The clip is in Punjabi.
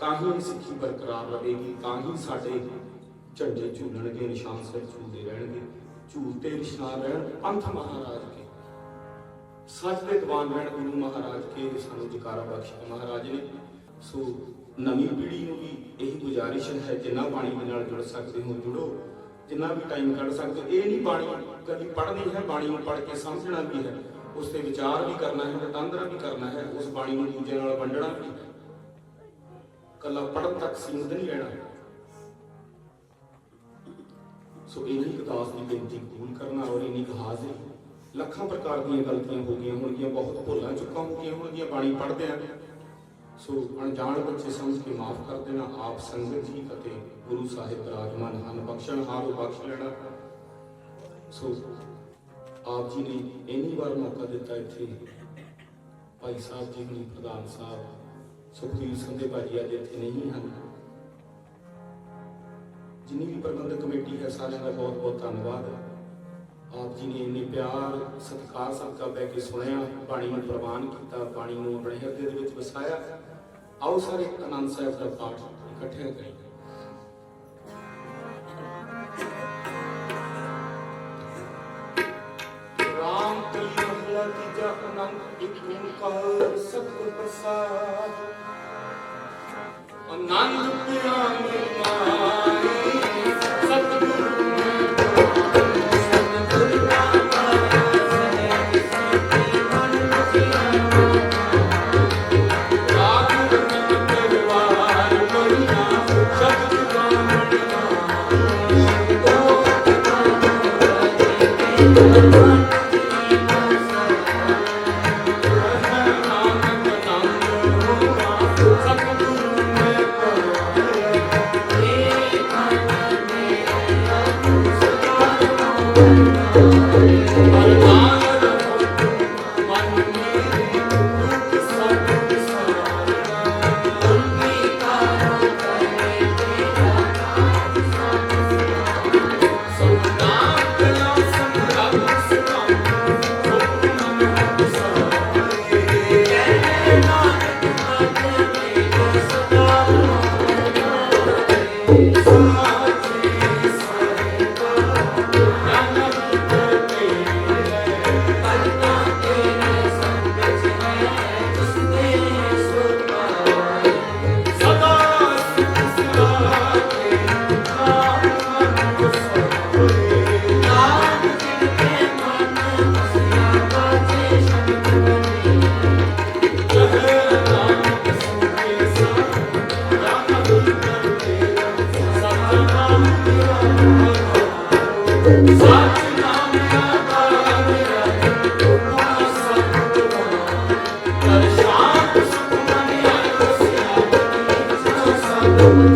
ਤਾਂ ਹੀ ਸਿੱਖੀ ਬਰਕਰਾਰ ਰਹੇਗੀ, ਤਾਂ ਹੀ ਸਾਡੇ ਝੰਡੇ ਝੂਲਣਗੇ, ਨਿਸ਼ਾਨ ਸਿਰ ਝੂਲਦੇ ਰਹਿਣਗੇ ਝੂਲਤੇ ਨਿਸ਼ਾਨ ਰਹਿਣ, ਪੰਥ ਮਹਾਰਾਜ ਕੇ। ਸੱਚ ਦੇ ਦੀਵਾਨ ਰਹਿਣ ਗੁਰੂ ਮਹਾਰਾਜ ਕੇ ਸਾਨੂੰ ਜਕਾਰਾ ਬਖਸ਼ ਮਹਾਰਾਜ ਨੇ। ਸੋ ਨਵੀਂ ਪੀੜ੍ਹੀ ਨੂੰ ਵੀ ਇਹੀ ਗੁਜ਼ਾਰਿਸ਼ ਹੈ, ਜਿੰਨਾ ਬਾਣੀ ਦੇ ਨਾਲ ਜੁੜ ਸਕਦੇ ਹੋ, ਜੁੜੋ। ਜਿੰਨਾ ਵੀ ਟਾਈਮ ਕੱਢ ਸਕਦੇ ਹੋ, ਇਹ ਨਹੀਂ ਬਾਣੀ ਕਦੀ ਪੜ੍ਹਨੀ ਹੈ, ਬਾਣੀ ਨੂੰ ਪੜ੍ਹ ਕੇ ਸਮਝਣਾ ਵੀ ਹੈ। ਉਸ ਤੇ ਵਿਚਾਰ ਵੀ ਕਰਨਾ ਹੈ ਵਟਾਂਦਰਾ ਵੀ ਕਰਨਾ ਹੈ, ਉਸ ਬਾਣੀ ਨੂੰ ਦੂਜੇ ਨਾਲ ਵੰਡਣਾ ਵੀ ਹੈ। ਕੱਲਾ ਪੜ੍ਹਨ ਤੱਕ ਸੀਮਿਤ ਨਹੀਂ ਰਹਿਣਾ। ਸੋ ਇਹ ਨਹੀਂ ਦੀ ਬੇਨਤੀ ਕਬੂਲ ਕਰਨਾ ਔਰ ਇਹ ਹਾਜ਼ਰੀ, ਲੱਖਾਂ ਪ੍ਰਕਾਰ ਦੀਆਂ ਗਲਤੀਆਂ ਹੋ ਗਈਆਂ ਹੋਣਗੀਆਂ, ਬਹੁਤ ਭੁੱਲਾਂ ਚੁੱਕਾਂ ਹੋ ਹੋਣਗੀਆਂ, ਬਾਣੀ ਪੜ੍ਹਦੇ ਆ ਸੋ ਅਣਜਾਣ ਬੱਚੇ ਸਮਝ ਕੇ ਮਾਫ ਕਰ ਦੇਣਾ, ਆਪ ਸੰਗਤ ਜੀ ਅਤੇ ਗੁਰੂ ਸਾਹਿਬ ਬਿਰਾਜਮਾਨ ਹਨ, ਬਖਸ਼ਣ ਹਾਰ, ਬਖਸ਼ ਲੈਣਾ। ਸੋ ਆਪ ਜੀ ਨੇ ਇੰਨੀ ਵਾਰ ਮੌਕਾ ਦਿੱਤਾ ਇੱਥੇ, ਭਾਈ ਸਾਹਿਬ ਜੀ ਨੂੰ ਪ੍ਰਧਾਨ ਸਾਹਿਬ ਸੁਖਬੀਰ ਸਿੰਘ ਦੇ ਭਾਜੀ ਅੱਜ ਇੱਥੇ ਨਹੀਂ ਹਨ। ਜਿੰਨੀ ਵੀ ਪ੍ਰਬੰਧਕ ਕਮੇਟੀ ਹੈ, ਸਾਰਿਆਂ ਦਾ ਬਹੁਤ ਬਹੁਤ ਧੰਨਵਾਦ। ਆਪ ਜੀ ਨੇ ਇੰਨੇ ਪਿਆਰ, ਸਤਿਕਾਰ, ਸਦਕਾ ਬਹਿ ਕੇ ਸੁਣਿਆ, ਬਾਣੀ ਨੂੰ ਪ੍ਰਵਾਨ ਕੀਤਾ, ਬਾਣੀ ਨੂੰ ਆਪਣੇ ਹਿਰਦੇ ਦੇ ਵਿੱਚ ਵਸਾਇਆ। ਆਓ ਸਾਰੇ ਆਨੰਦ ਸਾਹਿਬ ਦਾ ਪਾਠ ਇਕੱਠੇ ਕਰੀਏ ਰਾਮ ਕਲੀ ਮਹਲਾ ਤੀਜਾ ਅਨੰਦ ਇੱਕ ਓੰਕਾਰ ਸਤਿਗੁਰ ਪ੍ਰਸਾਦ। ਆਨੰਦ ਪਿਆਨ ਮਾਈ Amen.